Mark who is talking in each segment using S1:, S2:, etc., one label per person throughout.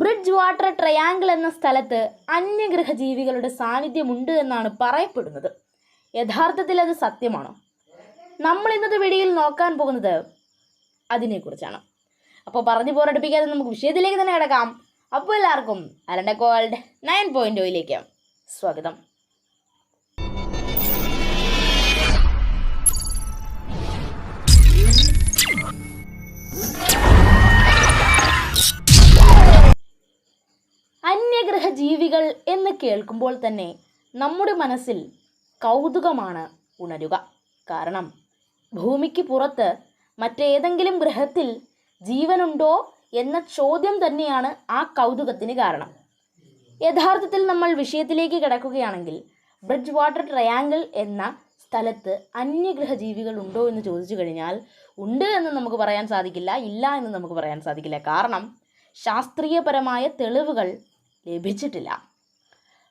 S1: Bridge water triangle എന്ന സ്ഥലത്ത് അന്യഗ്രഹ ജീവികളുടെ സാന്നിധ്യമുണ്ട് എന്നാണ് പറയപ്പെടുന്നത്. യഥാർത്ഥത്തിൽ അത് സത്യമാണോ? നമ്മൾ ഇന്നത്തെ വീഡിയോയിൽ നോക്കാൻ പോകുന്നത് അതിനെക്കുറിച്ചാണ്. അപ്പോൾ പറഞ്ഞു പോരടിപ്പിക്കാതെ നമുക്ക് വിഷയത്തിലേക്ക് തന്നെ കിടക്കാം. അപ്പോൾ എല്ലാവർക്കും അരണ്ട കോൾഡ് നയൻ പോയിന്റ് ഒയിലേക്ക് സ്വാഗതം. ജീവികൾ എന്ന് കേൾക്കുമ്പോൾ തന്നെ നമ്മുടെ മനസ്സിൽ കൗതുകമാണ് ഉണരുക. കാരണം ഭൂമിക്ക് പുറത്ത് മറ്റേതെങ്കിലും ഗ്രഹത്തിൽ ജീവനുണ്ടോ എന്ന ചോദ്യം തന്നെയാണ് ആ കൗതുകത്തിന് കാരണം. യഥാർത്ഥത്തിൽ നമ്മൾ വിഷയത്തിലേക്ക് കിടക്കുകയാണെങ്കിൽ ബ്രിഡ്ജ് വാട്ടർ ട്രയാങ്കിൾ എന്ന സ്ഥലത്ത് അന്യഗ്രഹ ജീവികൾ ഉണ്ടോ എന്ന് ചോദിച്ചു കഴിഞ്ഞാൽ ഉണ്ട് എന്ന് നമുക്ക് പറയാൻ സാധിക്കില്ല ഇല്ല എന്ന് നമുക്ക് പറയാൻ സാധിക്കില്ല. കാരണം ശാസ്ത്രീയപരമായ തെളിവുകൾ ലഭിച്ചിട്ടില്ല.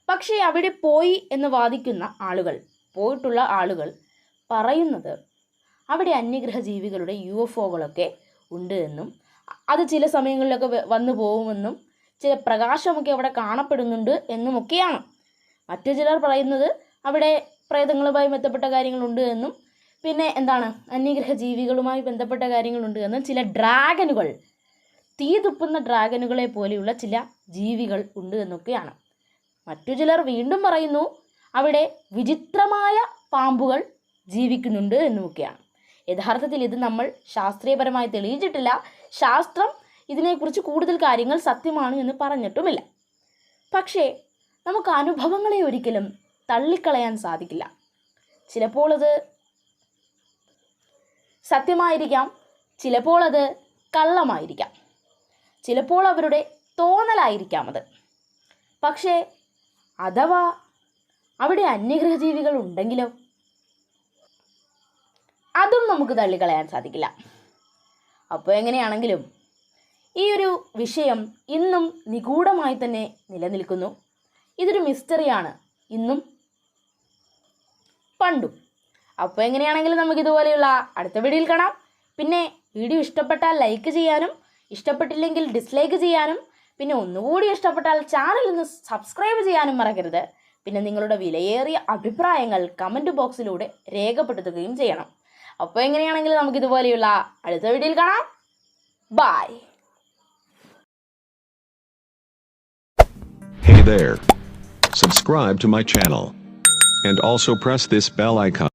S1: പക്ഷേ അവിടെ പോയി എന്ന് വാദിക്കുന്ന ആളുകൾ പോയിട്ടുള്ള ആളുകൾ പറയുന്നത് അവിടെ അന്യഗ്രഹ ജീവികളുടെ യു എഫ് ഒകളൊക്കെ ഉണ്ട് എന്നും അത് ചില സമയങ്ങളിലൊക്കെ വന്നു പോകുമെന്നും ചില പ്രകാശമൊക്കെ അവിടെ കാണപ്പെടുന്നുണ്ട് എന്നുമൊക്കെയാണ്. മറ്റു ചിലർ പറയുന്നത് അവിടെ പ്രേതങ്ങളുമായി ബന്ധപ്പെട്ട കാര്യങ്ങളുണ്ട് എന്നും പിന്നെ എന്താണ്? അന്യഗ്രഹ ജീവികളുമായി ബന്ധപ്പെട്ട കാര്യങ്ങളുണ്ട് എന്നും ചില ഡ്രാഗനുകൾ തീ തുപ്പുന്ന ഡ്രാഗനുകളെ പോലെയുള്ള ചില ജീവികൾ ഉണ്ട് എന്നൊക്കെയാണ്. മറ്റു ചിലർ വീണ്ടും പറയുന്നു അവിടെ വിചിത്രമായ പാമ്പുകൾ ജീവിക്കുന്നുണ്ട് എന്നുമൊക്കെയാണ്. യഥാർത്ഥത്തിൽ ഇത് നമ്മൾ ശാസ്ത്രീയപരമായി തെളിയിച്ചിട്ടില്ല. ശാസ്ത്രം ഇതിനെക്കുറിച്ച് കൂടുതൽ കാര്യങ്ങൾ സത്യമാണ് എന്ന് പറഞ്ഞിട്ടുമില്ല. പക്ഷേ നമുക്ക് അനുഭവങ്ങളെ ഒരിക്കലും തള്ളിക്കളയാൻ സാധിക്കില്ല. ചിലപ്പോൾ അത് സത്യമായിരിക്കാം ചിലപ്പോൾ അത് കള്ളമായിരിക്കാം. ചിലപ്പോൾ അവരുടെ തോന്നലായിരിക്കാം അത്. പക്ഷേ അഥവാ അവിടെ അന്യഗ്രഹ ജീവികൾ ഉണ്ടെങ്കിലോ? അതും നമുക്ക് തള്ളിക്കളയാൻ സാധിക്കില്ല. അപ്പോൾ എങ്ങനെയാണെങ്കിലും ഈ ഒരു വിഷയം ഇന്നും നിഗൂഢമായി തന്നെ നിലനിൽക്കുന്നു. ഇതൊരു മിസ്റ്ററിയാണ് ഇന്നും പണ്ടും. അപ്പോൾ എങ്ങനെയാണെങ്കിലും നമുക്ക് ഇതുപോലെയുള്ള അടുത്ത വീഡിയോയിൽ കാണാം. പിന്നെ വീഡിയോ ഇഷ്ടപ്പെട്ടാൽ ലൈക്ക് ചെയ്യാനും ഇഷ്ടപ്പെട്ടില്ലെങ്കിൽ ഡിസ്ലൈക്ക് ചെയ്യാനും പിന്നെ ഒന്നുകൂടി ഇഷ്ടപ്പെട്ടാൽ ചാനൽ ഒന്ന് സബ്സ്ക്രൈബ് ചെയ്യാനും മറക്കരുത് പിന്നെ നിങ്ങളുടെ വിലയേറിയ അഭിപ്രായങ്ങൾ കമന്റ് ബോക്സിലൂടെ രേഖപ്പെടുത്തുകയും ചെയ്യണം അപ്പോൾ എങ്ങനെയാണെങ്കിൽ നമുക്ക് ഇതുപോലെയുള്ള അടുത്ത വീഡിയോയിൽ കാണാം bye
S2: Hey there. Subscribe to my channel. And also press this bell icon.